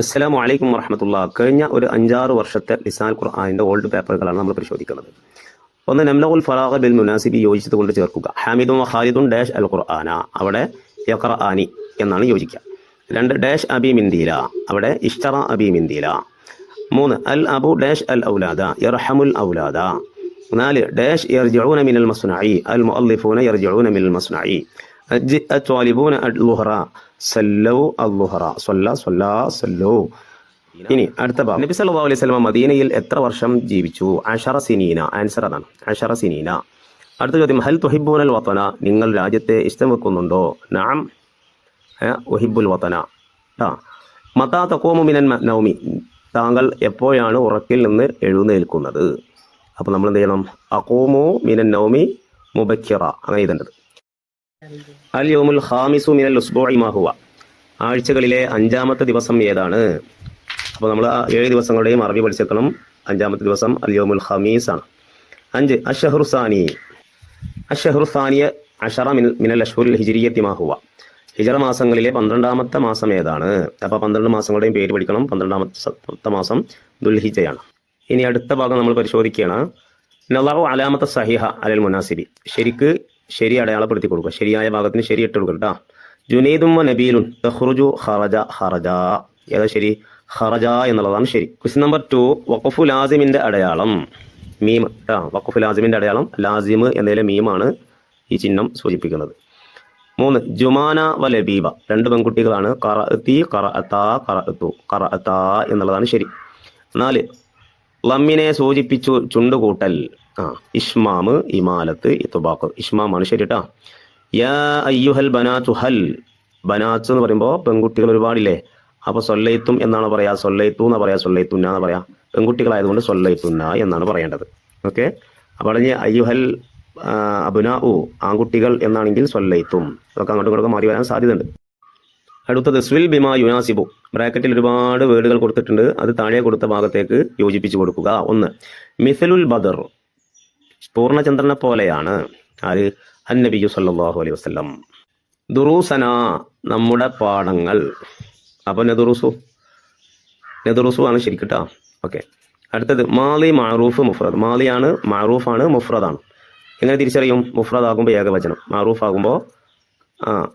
അസ്സലാമു അലൈക്കും വറഹമത്തുള്ള കഴിഞ്ഞ ഒരു അഞ്ചാറ് വർഷത്തെ ലിസാൻ ഖുർആാനിന്റെ ഓൾഡ് പേപ്പറുകളാണ് നമ്മൾ പരിശോധിക്കുന്നത്. ഒന്ന് നംലഉൽ ഫറാഖ് ബിൽ മുനാസിബി യോജിച്ചത് കൊണ്ട് ചേർക്കുക. ഹാമിദും ഖാലിദും ഡാഷ് അൽ ഖുർആന. അവിടെ യഖ്റആനി എന്നാണ് യോജിക്കുക. രണ്ട് ഡാഷ് അബി മിന്ദീല അവിടെ ഇഷ്ടറ അബി മിന്ദീല മൂന്ന് അൽ അബു ഡാഷ് അൽ ഔലാദ. ഇർഹമുൽ ഔലാദ. നാല് ഡാഷ് യർജഊന മിനൽ മസ്നഈ. അൽ മുഅല്ലിഫൂന യർജഊന മിനൽ മസ്നഈ. ഇനി അടുത്ത ഭാഗം. നബി സല്ലല്ലാഹു അലൈഹി വസല്ലം മദീനയിൽ എത്ര വർഷം ജീവിച്ചു? അഷറ സിനീന. ആൻസർ അതാണ്. അഷറ സിനീന. അടുത്ത ചോദ്യം. ഹൽ തുഹിബൂനൽ വത്തന നിങ്ങൾ രാജ്യത്തെ ഇഷ്ടം വെക്കുന്നുണ്ടോ? നാം ഒഹിബുൽ വത്തന ആ മതാ തക്കോമു മിനൻ നൗമി. താങ്കൾ എപ്പോഴാണ് ഉറക്കിൽ നിന്ന് എഴുന്നേൽക്കുന്നത്? അപ്പോൾ നമ്മൾ എന്ത് ചെയ്യണം? അക്കോമോ മിനൻ നൗമി മുബക്കിറ. അങ്ങനെ ഇതേണ്ടത് അൽ ഖാമിസു മിനൽ ഉസ്ബുഇ ആഴ്ചകളിലെ അഞ്ചാമത്തെ ദിവസം ഏതാണ്? അപ്പോൾ നമ്മൾ ആ ഏഴ് ദിവസങ്ങളുടെയും അറബി പഠിച്ചേക്കണം. അഞ്ചാമത്തെ ദിവസം അൽ ഖമീസ് ആണ് അഞ്ച് അഷഹറുസാനി. അഷഹറുസാനിയ അഷറ മിൻ മിനൽ അഷുൽ ഹിജിരിയത്തി മാഹുവ ഹിജറ മാസങ്ങളിലെ പന്ത്രണ്ടാമത്തെ മാസം ഏതാണ്? അപ്പോൾ പന്ത്രണ്ട് മാസങ്ങളുടെയും പേര് പഠിക്കണം. പന്ത്രണ്ടാമത്തെ മാസം ദുൽഹിജയാണ്. ഇനി അടുത്ത ഭാഗം നമ്മൾ പരിശോധിക്കുകയാണ്. നലാഹു അലാമത്തെ സഹിഹ അലൽ മുനാസിബി. ശരിക്ക് ശരി അടയാളപ്പെടുത്തി കൊടുക്കുക ശരിയായ ഭാഗത്തിന് ശരി ഇട്ട് കൊടുക്കുക കേട്ടോ. ജുനൈദും നബീലുൻ തഖ്റുജു ഹറജ ഹറജ ഏതാ ശരി? ഹറജ എന്നുള്ളതാണ് ശരി. ക്വസ്റ്റ്യൻ നമ്പർ ടു വഖഫു ലാസിമിന്റെ അടയാളം. മീം കേട്ടോ വഖഫു ലാസിമിന്റെ അടയാളം. ലാസിം എന്നതിലെ മീമാണ് ഈ ചിഹ്നം സൂചിപ്പിക്കുന്നത്. മൂന്ന് ജുമാന വ ലബീബ. രണ്ട് പെൺകുട്ടികളാണ്. കറഅത്തി കറഅത്താ കറഅത്തു കറഅത്താ എന്നുള്ളതാണ് ശരി. നാല് ലമ്മിനെ സൂചിപ്പിച്ചു ചുണ്ടുകൂട്ടൽ. ആ ഇഷ്മാമ് ഇമാലത്ത് ഇത്തുബാക്ക് ഇഷ്മാമാണ് ശരി കേട്ടോ യാ അയ്യുഹൽ ബനാത്തു ഹൽ. ബനാത്ത് എന്ന് പറയുമ്പോൾ പെൺകുട്ടികൾ ഒരുപാടില്ലേ? അപ്പൊ സൊല്ലയിത്തും എന്നാണ് പറയാ. സൊല്ലയിത്തു എന്ന് പറയാ? സൊല്ലയിത്തുന്ന എന്ന് പറയാ? പെൺകുട്ടികളായതുകൊണ്ട് സൊല്ലയിത്തുന്ന എന്നാണ് പറയേണ്ടത്. ഓക്കെ? അപ്പോൾ പറഞ്ഞ് അയ്യുഹൽ അബുനാ ഉ ആൺകുട്ടികൾ എന്നാണെങ്കിൽ സൊല്ലയിത്തും അതൊക്കെ അങ്ങോട്ടും ഇങ്ങോട്ടും മാറി വരാൻ സാധ്യതയുണ്ട്. അടുത്തത് സ്വിൽ ബിമ യുനാസിബു. ബ്രാക്കറ്റിൽ ഒരുപാട് വേർഡുകൾ കൊടുത്തിട്ടുണ്ട്. അത് താഴെ കൊടുത്ത ഭാഗത്തേക്ക് യോജിപ്പിച്ച് കൊടുക്കുക. ഒന്ന് മിഥലുൽ ബദർ. പൂർണചന്ദ്രനെ പോലെയാണ് ആര്? അന്നബിയു സല്ലാഹു അലൈഹി വസ്ലം ദുറൂസന നമ്മുടെ പാഠങ്ങൾ. അപ്പോൾ നെതുറുസു നെതുറുസു ആണ് ശരിക്കട്ടോ ഓക്കെ. അടുത്തത് മാലി മാറൂഫ് മുഫ്രദ്. മാലിയാണ് മാറൂഫാണ് മുഫ്രദാണ്. എങ്ങനെ തിരിച്ചറിയും? മുഫ്രദ് ആകുമ്പോൾ ഏകവചനം. മാറൂഫ് ആകുമ്പോൾ ആ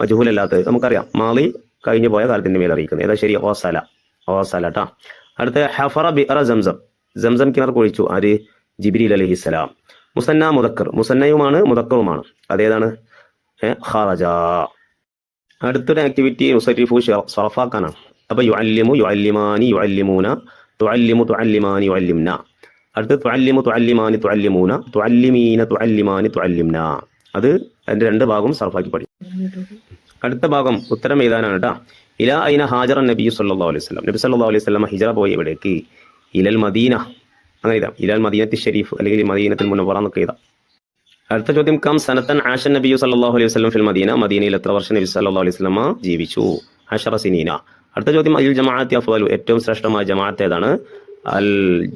മജുഹൂലല്ലാത്തത് നമുക്കറിയാം. മാലി കഴിഞ്ഞു പോയ കാലത്തിന്റെ മേൽ അറിയിക്കുന്നത്. ഏതാ ശരി? ഓസല. ഓസല ട്ടാ. അടുത്ത ഹഫറ ബിറ ജംസം. ജംസം കിണർ കുഴിച്ചു. ആര്? ജിബിരിൽ അലഹിസ്സലാം മുസന്ന മുതക്കർ മുസന്നയുമാണ് മുതക്കറുമാണ് അതേതാണ്? ഖറജ. അടുത്തൊരു ആക്ടിവിറ്റി മുസരിഫു സറഫാക്കാനാണ്. അപ്പൊ യു അല്ലിമു യു അല്ലിമാനി യു അല്ലിമൂന തുഅല്ലിമു തുഅല്ലിമാനി യു അല്ലിംന അടുത്ത് തുഅല്ലിമു തുഅല്ലിമാനി തുഅല്ലിമൂന തുഅല്ലിമീന തുഅല്ലിമാനി തുഅല്ലിംന. അത് അതിന്റെ രണ്ട് ഭാഗവും സറഫാക്കി പഠിക്കും അടുത്ത ഭാഗം ഉത്തരം എഴുതാനാണ് കേട്ടോ ഇല ഐന ഹാജറ നബി സല്ലാ അലൈഹി വസല്ലം. നബി സല്ലാ അലൈഹി വസല്ലം ഹിജറ പോയി എവിടേക്ക്? ഇലൽ മദീന. അങ്ങനെ എഴുതാം ഇലൽ മദീനത്തി ഷെരീഫ് അല്ലെങ്കിൽ മദീനത്തിൽ മുനവറ എന്നൊക്കെ എഴുതാം അടുത്ത ചോദ്യം കം സനത്തൻ ആഷൻ നബിയു സല്ലല്ലാഹു അലൈഹി വസ്ലം ഫിൽ മദീന. മദീനയിൽ എത്ര വർഷം നബി സല്ലല്ലാഹു അലൈഹി വസ്ലമ ജീവിച്ചു? അഷറ സിനീന. അടുത്ത ചോദ്യം അൽ ജമാഅത്തി അഫ്വാലു. ഏറ്റവും ശ്രേഷ്ഠമായ ജമാഅത്ത് ഏതാണ്? അൽ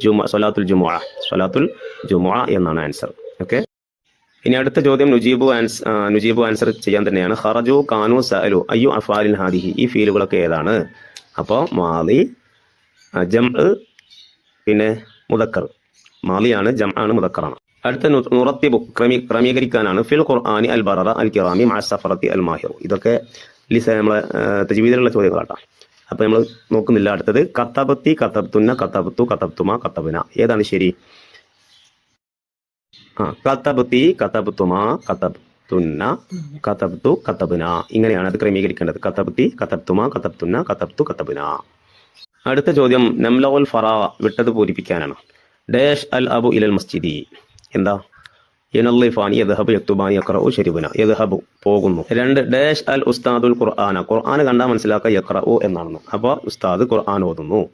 ജുമ സൊലാത്തുൽ ജുമുഅ. സൊലാത്തുൽ ജുമുഅ എന്നാണ് ആൻസർ ഓക്കെ ഇനി അടുത്ത ചോദ്യം നുജീബു ആൻസ് നുജീബു ആൻസർ ചെയ്യാൻ തന്നെയാണ്. ഹറജു കാനു സഅലു. അയ്യു അഫാലിൻ ഹാദിഹി. ഈ ഫീലുകളൊക്കെ ഏതാണ്? അപ്പോൾ മാലി ജം പിന്നെ മുദക്കർ. മാലിയാണ് ജം ആണ് മുദക്കറാണ്. അടുത്ത നുറത്തിബു ക്രമീ ക്രമീകരിക്കാനാണ് ഫിൽ ഖുർആാനി അൽ ബററ അൽ കിറാമി മാ സഫറത്തി അൽ മാഹിറു ഇതൊക്കെ ലിസ നമ്മളെ തജ്വീദിലുള്ള ചോദ്യങ്ങളാട്ടോ. അപ്പോൾ നമ്മൾ നോക്കുന്നില്ല. അടുത്തത് കത്തബത്തി കത്തബ്തുന്ന കത്തബത്തു കത്തബ്തുമ കത്തബന. ഏതാണ് ശരി? ആ കത്തബത്തി കത്തബ്തുമ കത്തബ്തുന്ന കത്തബ്തു കത്തബന. ഇങ്ങനെയാണ് അത് ക്രമീകരിക്കേണ്ടത്. കത്തബത്തി കത്തബ്തുമ കത്തബ്തുന്ന കത്തബ്തു കത്തബന. അടുത്ത ചോദ്യം നംലവൽ ഫറാ വിട്ടത് പൂരിപ്പിക്കാനാണ്? ഡേഷ് അൽ അബു ഇലൽ മസ്ജിദി. എന്താ? യനല്ലിഫാനി യദ്ഹബു യക്തുബാനി യഖറഉ ശരിബുന. യദ്ഹബു പോകുന്നു. രണ്ട് ഡാഷ് അൽ ഉസ്താദുൽ ഖുർആന. ഖുർആൻ കണ്ടാൽ മനസ്സിലാക്കുക യഖറഉ എന്നാണെന്ന്. അപ്പോൾ ഉസ്താദ് ഖുർആൻ ഓതുന്നു.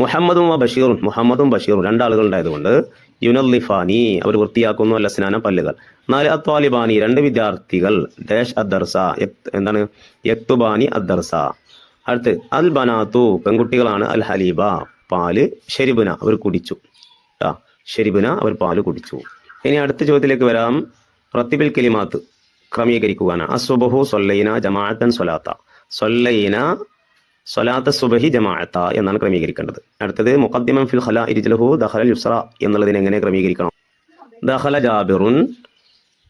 മുഹമ്മദും ബഷീറും മുഹമ്മദും ബഷീറും രണ്ടാളുകൾ ഉണ്ടായതുകൊണ്ട് യുനല്ലിഫാനി അവർ വൃത്തിയാക്കുന്നു അല്ല സ്നാന പല്ലുകൾ. നാല് അത്വാലിബാനി രണ്ട് വിദ്യാർത്ഥികൾ ഡാഷ് അദ്ദർസ എന്താണ്? യക്തുബാനി അദ്ദർസ അടുത്ത് അൽ ബനാത്തു പെൺകുട്ടികളാണ് അൽ ഹലീബ പാൽ ഷെരിബുന അവർ കുടിച്ചു. ട്ടാ ഷെരിബുന അവർ പാൽ കുടിച്ചു. ഇനി അടുത്ത ചോദ്യത്തിലേക്ക് വരാം. റത്തിബിൽ കലിമാത്ത് ക്രമീകരിക്കുവാനാണ്. അസുബഹു സൊല്ലൈന ജമാഅത്തൻ സൊലാത്ത സൊല്ലൈന സൊലാത്ത സുബഹി ജമാഅത്ത എന്നാണ് ക്രമീകരിക്കേണ്ടത്. അടുത്തത് മുഖദ്ദിമൻ ഫിൽ ഖല ഇരിജലഹു ദഖല യുസ്ര എന്നുള്ളതിനെ എങ്ങനെ ക്രമീകരിക്കണം? ദഖല ജാബിറുൻ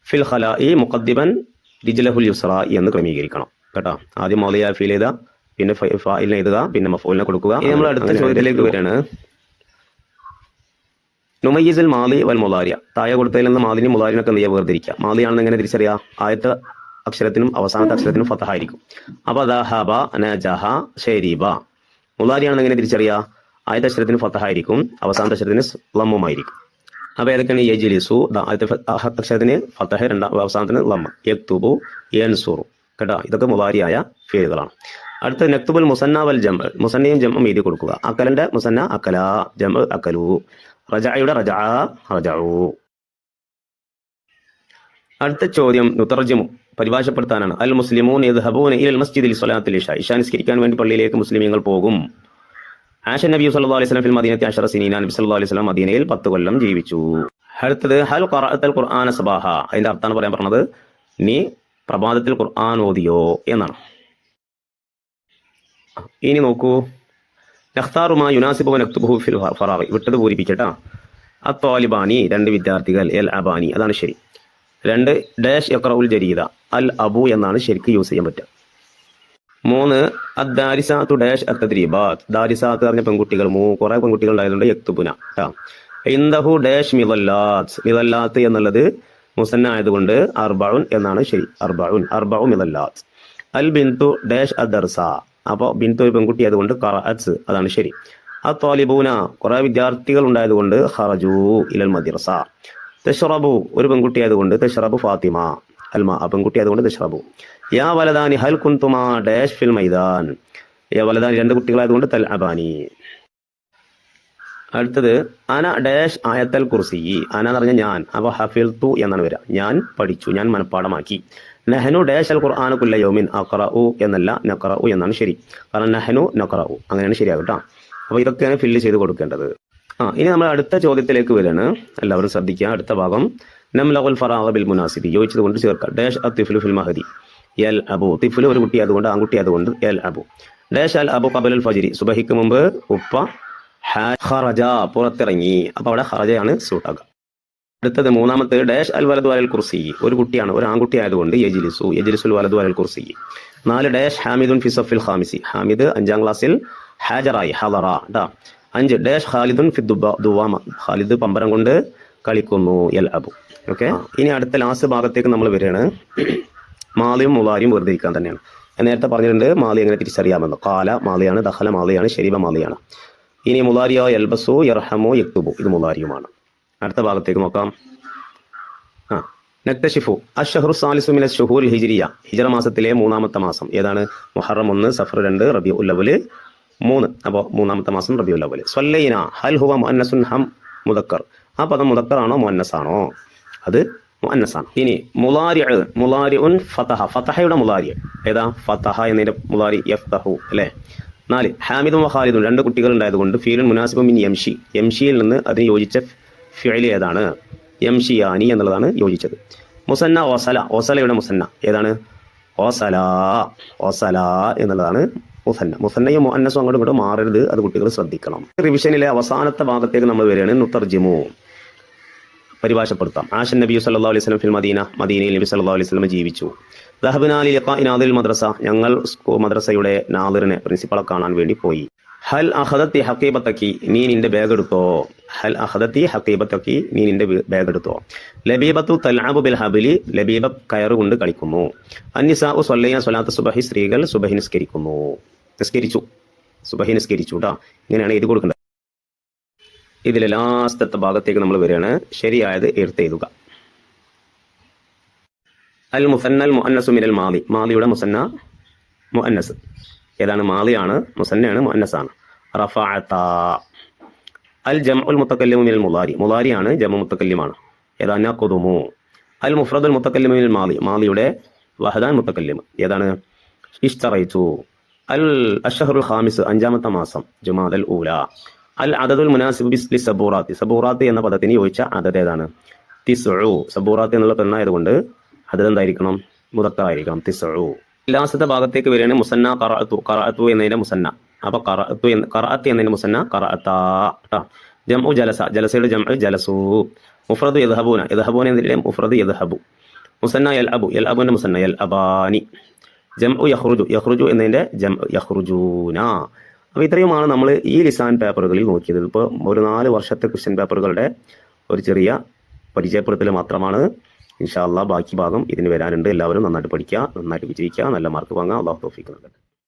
ഫിൽ ഖലാഇ മുഖദ്ദിമൻ രിജലഹുൽ യുസ്ര എന്ന് ക്രമീകരിക്കണം. കേട്ടോ? ആദ്യം മൗലിയ ഫീൽ ചെയ്ത. പിന്നെ ഫായിലിനെ എഴുതുക പിന്നെ മഫൂലിനെ കൊടുക്കുക. ഇനി നമ്മൾ അടുത്ത ചോദ്യത്തിലേക്ക് വരികയാണ്. നുമയ്യിസുൽ മാലി വൽ മുലാരിയ താഴെ കൊടുത്തതിൽ നിന്ന് മാലിനും മുലാരിനൊക്കെ എന്ത് ചെയ്യുക വേർതിരിക്കുക. മാലിയാണെന്ന് എങ്ങനെ തിരിച്ചറിയാം? ആദ്യത്തെ അക്ഷരത്തിനും അവസാനത്തെ അക്ഷരത്തിനും ഫതഹായിരിക്കും. അപ്പൊ ദഹബ നജഹ ഷെരീബ മുലാരിയാണെന്ന് എങ്ങനെ തിരിച്ചറിയാം? ആദ്യത്തെ അക്ഷരത്തിന് ഫതഹായിരിക്കും അവസാനത്തെ അക്ഷരത്തിന് ലമ്മുമായിരിക്കും. അപ്പൊ ഏതൊക്കെയാണ് യജിലിസു? ആദ്യത്തെ അക്ഷരത്തിന് ഫതഹ രണ്ടാം അവസാനത്തിന് ലമ്മ. യക്തുബു യൻസുറു. കേട്ടോ? ഇതൊക്കെ മുലാരിയായ ഫേലുകളാണ്. അടുത്ത നക്തുബുൽ മുസന്ന വൽ ജം മുസന്നയും ജമ്മും എഴുതി കൊടുക്കുക. അക്കലന്റെ മുസന്ന അക്കല ജം അക്കലു. റജായുടെ റജ റജഉ. അടുത്ത ചോദ്യം നുതർജമു പരിഭാഷപ്പെടുത്താനാണ്. അൽ മുസ്ലിമൂൻ യദ്ഹബൂന ഇലൽ മസ്ജിദിൽ സ്വലാത്തിൽ ഇഷ. ഇഷ നിസ്കരിക്കാൻ വേണ്ടി പള്ളിയിലേക്ക് മുസ്ലിമീങ്ങൾ പോകും. ആഷൻ നബി സല്ലല്ലാഹു അലൈഹി വസല്ലം ഫിൽ മദീനത്തി അഷറ സിനീന നബി സല്ലല്ലാഹു അലൈഹി വസല്ലം മദീനയിൽ പത്ത് കൊല്ലം ജീവിച്ചു. അടുത്തത് ഹൽ ഖറഅത്തൽ ഖുർആന സബാഹ. അതിന്റെ അർത്ഥമാണ് പറയാൻ പറഞ്ഞത് നീ പ്രഭാതത്തിൽ ഖുർആൻ ഓതിയോ എന്നാണ്. ഇനി നോക്കൂ. നഖ്താറുമാ യുനാസിബ് നക്തുബുഹു ഫിൽ ഫറാഗി വിട്ടത് പൂരിപ്പിക്കട്ടാ. അത്വാലിബാനി രണ്ട് വിദ്യാർത്ഥികൾ എൽ അബാനി അതാണ് ശരി. രണ്ട് ഡാഷ് യക്രഉൽ ജരീദ അൽ അബു എന്നാണ് ശരിക്ക് യൂസ് ചെയ്യാൻ പറ്റുക. മൂന്ന് അദ്ദാരിസാത്തു ഡാഷ് അത്തദ്രീബാത്ത് ദാരിസാത്ത് പറഞ്ഞ പെൺകുട്ടികൾ മൂ കുറെ പെൺകുട്ടികൾ ഉണ്ടായതുകൊണ്ട് യക്തുബുന കേട്ടോ ഇന്ദഹു ഡാഷ് മിതല്ലാത്ത്. മിതല്ലാത്ത് എന്നുള്ളത് മുസന്ന ആയതുകൊണ്ട് അർബഉൻ എന്നാണ് ശരി. അർബഉൻ. അർബഉ മിതല്ലാത്ത്. അൽ ബിന്തു ഡാഷ് അദർസ. അപ്പോൾ ബിന്തു ഒരു പെൺകുട്ടി ആയതുകൊണ്ട് അതാണ് ശരി. ആ തോലിബൂന കുറെ വിദ്യാർത്ഥികൾ ഉണ്ടായതുകൊണ്ട് ഹറജു ഇലൽ മദിറസ തെഷറബു ഒരു പെൺകുട്ടി ആയതുകൊണ്ട് തെഷറബു ഫാത്തിമ. അൽമ ആ പെൺകുട്ടി ആയതുകൊണ്ട് തെഷറബു. യാ വലദാനി ഹൽ കുന്തുമാ ഡാഷ് ഫിൽ മൈദാൻ. യാ വലദാനി രണ്ട് കുട്ടികളായതുകൊണ്ട് തൽ അബാനി. അടുത്തത് അന ഡാഷ് ആയത്തൽ കുർസി. അന എന്ന് പറഞ്ഞാൽ ഞാൻ. അപ്പൊ ഹഫിൽ തു എന്നാണ് വരിക. ഞാൻ പഠിച്ചു ഞാൻ മനഃപ്പാടമാക്കി നഹനു ഡാഷ് അൽ ഖുർആാന കുല്ല യോമിൻ അഖറഉ എന്നല്ല നഖറഉ എന്നാണ് ശരി. കാരണം നഹനു നഖറഉ അങ്ങനെയാണ് ശരിയാകും കേട്ടോ. അപ്പൊ ഇതൊക്കെയാണ് ഫില്ല് ചെയ്ത് കൊടുക്കേണ്ടത്. ആ ഇനി നമ്മൾ അടുത്ത ചോദ്യത്തിലേക്ക് വരികയാണ് എല്ലാവരും ശ്രദ്ധിക്കുക. അടുത്ത ഭാഗം. നംലഹുൽ ഫറാഗ ബിൽ മുനാസിബി. യോജിച്ചത് കൊണ്ട് ചേർക്കുക ഡാഷ് തിഫുലു ഫിൽ മഹദി. എൽ അബു. തിഫുലു ഒരു കുട്ടി അതുകൊണ്ട് ആൺകുട്ടി അതുകൊണ്ട് എൽ അബു. ഡാഷ് അൽ അബു കബൽ ഫജിരി. സുബഹിക്ക് മുമ്പ് ഉപ്പ ഹറജ പുറത്തിറങ്ങി. അപ്പൊ അവിടെ ഹറജയാണ് സൂട്ടാക്കുക അടുത്തത് മൂന്നാമത്തെ ഡാഷ് അൽ വലതു അൽ കുർസി. ഒരു കുട്ടിയാണ് ഒരു ആൺകുട്ടി ആയതുകൊണ്ട് യജിലിസു യജിലിസുൽ വലതു അൽ കുർസി. നാല് ഡാഷ് ഹാമിദുൻ ഫിസഫിൽ ഹാമിസി ഹാമിദ് അഞ്ചാം ക്ലാസ്സിൽ ഹാജറായി ഹലറ അഞ്ച് ഡാഷ് ഖാലിദുൻ ദുവാമ. ഖാലിദ് പമ്പരം കൊണ്ട് കളിക്കുന്നു എൽ അബു. ഓക്കെ? ഇനി അടുത്ത ലാസ്റ്റ് ഭാഗത്തേക്ക് നമ്മൾ വരികയാണ്. മാലിയും മുളാരിയും വെറുതെ ഇരിക്കാൻ തന്നെയാണ് നേരത്തെ പറഞ്ഞിട്ടുണ്ട് മാലി എങ്ങനെ തിരിച്ചറിയാമെന്ന്. കാല മാലിയാണ് ദഹല മാലിയാണ് ഷരീബ മാലിയാണ്. ഇനി മുലാരിയോ എൽബസു യർഹമോ യക്തുബു. ഇത് മുലാരിയുമാണ്. അടുത്ത ഭാഗത്തേക്ക് നോക്കാം. ആ നക്തഷിഫു. അഷഹറു സാലിസു മിന ഷുഹൂർ ഹിജിരിയ. ഹിജറ മാസത്തിലെ മൂന്നാമത്തെ മാസം. ഏതാണ്? മുഹറം ഒന്ന് സഫർ രണ്ട് റബി ഉല്ലവൽ മൂന്ന്. അപ്പോൾ മൂന്നാമത്തെ മാസം റബി ഉല്ലവൽ സ്വല്ലൈന ഹൽ ഹുവ മുഅന്നസുൻ ഹം മുദക്കർ. ആ പദം മുദക്കർ ആണോ മുഅന്നസ് ആണോ അത് മുഅന്നസാണ്. ഇനി മുലാരി മുലാരി ഉൻ ഫതഹ. ഫതഹയുടെ മുലാരി ഏതാ? ഫതഹ എന്നതിന്റെ മുലാരി യഫ്തഹു അല്ലേ? നാല്. ഹാമിദും വഹാലിദും രണ്ട് കുട്ടികൾ ഉണ്ടായതുകൊണ്ട് ഫീലുൻ മുനാസിബും ഇൻ യംഷി. യംഷിയിൽ നിന്ന് അതിന് യോജിച്ച ഫിഅലി ഏതാണ്? യംഷിയാനി എന്നുള്ളതാണ് യോജിച്ചത്. Musannah ഓസല ഓസലയുടെ Musannah. ഏതാണ്? ഓസല ഓസല എന്നുള്ളതാണ് മുസന്ന. മുസന്നയും മുഅന്നസും അങ്ങോട്ടും ഇങ്ങോട്ടും മാറരുത്. അത് കുട്ടികൾ ശ്രദ്ധിക്കണം. റിവിഷനിലെ അവസാനത്തെ ഭാഗത്തേക്ക് നമ്മൾ വരികയാണ്. നുത്തർജിമു. പരിഭാഷപ്പെടുത്താം. ആഷൻ നബി സല്ലാ അലൈഹി സ്വലം ഫിൽ മദീന. മദീനയിൽ നബി സല്ലാ അലൈഹി സ്വലം ജീവിച്ചു. ദഹബിനാലി ഇനാദിൽ മദ്രസ. ഞങ്ങൾ മദ്രസയുടെ നാദിറിനെ പ്രിൻസിപ്പളെ കാണാൻ വേണ്ടി പോയി. ഹൽ അഹദത്തി ഹക്കീബത്തക്കി നീ നിന്റെ ബാഗ് എടുത്തോ? ഹൽ അഹദത്തി ഹക്കീബത്തക്കി നീ നിന്റെ ബാഗ് എടുത്തോ ലബീബത്തു തൽഅബു ബിൽ ഹബിലി ലബീബ കയറുകൊണ്ട് കളിക്കുന്നു. അന്നിസാഉ സൊല്ലയ്യ സ്വലാത്ത് സുബഹി സ്ത്രീകൾ സുബഹി നിസ്കരിക്കുന്നു. നിസ്കരിച്ചു. സുബഹി നിസ്കരിച്ചു കേട്ടോ ഇങ്ങനെയാണ് എഴുതി കൊടുക്കേണ്ടത്. ഇതിലെ ലാസ്റ്റത്തെ ഭാഗത്തേക്ക് നമ്മൾ വരികയാണ്. ശരിയായത് എടുത്ത് എഴുതുക. അൽ മുസന്നൽ മുഅന്നസു മിനൽ മാലി മാലിയുടെ മുസന്ന മുഅന്നസ്. ഏതാണ്? മാലിയാണ് മുസന്നയാണ് മുഅന്നസാണ്. റഫഅത. അൽ ജംഉൽ മുത്തക്കല്ലിമു മിനൽ മുലാരി മുലാരിയാണ് ജമ മുത്തക്കല്ലിമാണ്. ഏതാണ് കൊതുമു അൽ മുഫ്രദുൽ മുത്തക്കല്ലിമു മിനൽ മാലി. മാലിയുടെ വഹദാൻ മുത്തക്കല്ലിം ഏതാണ്? ഇഷ്തറൈതു അൽ അഷഹറുൽ ഖാമിസ് അഞ്ചാമത്തെ മാസം ജുമാദൽ ഊല. അൽ അദദുൽ മുനാസിബ് ബിസ്ലി സബൂറാത്തി. സബൂറാത്തി എന്ന പദത്തിന് യോജിച്ച അദദ ഏതാണ്? തിസു സബൂറാത്തി എന്നുള്ള പെണ്ണായതുകൊണ്ട് അതത് എന്തായിരിക്കണം? മുതക്കായിരിക്കണം തിസു ലാസ്റ്റത്തെ ഭാഗത്തേക്ക് വരികയാണെങ്കിൽ മുസന്ന ഖറഅതു ഖറഅതു എന്നതിന്റെ മുസന്ന. അപ്പൊ കറഅത്തു എന്ന് കറഅത്ത് മുസന്ന കറഅത്താ ട്ടോ. ജംഉ ജലസ ജലസയുടെ ജംഉ ജലസു. മുഫ്രദ് യദ്ഹബൂന യദ്ഹബൂന എന്നതിലെ മുഫ്രദ് യദ്ഹബു. മുസന്ന യൽ അബു യൽ അബുന്റെ മുസന്ന യൽ അബാനി ജംഉ യഹ്റുജു യഹ്റുജു എന്നതിന്റെ ജം യഹ്റുജൂന അപ്പോൾ ഇത്രയുമാണ് നമ്മൾ ഈ ലിസാൻ പേപ്പറുകളിൽ നോക്കിയത്. ഇപ്പോൾ ഒരു നാല് വർഷത്തെ ക്വസ്റ്റ്യൻ പേപ്പറുകളുടെ ഒരു ചെറിയ പരിചയപ്പെടുത്തൽ മാത്രമാണ്. ഇൻഷാ അള്ളാഹ് ബാക്കി ഭാഗം ഇതിന് വരാനുണ്ട്. എല്ലാവരും നന്നായിട്ട് പഠിക്കുക നന്നായിട്ട് വിജയിക്കുക നല്ല മാർക്ക് വാങ്ങുക. അള്ളാഹു തോഫിക്കുന്നുണ്ട്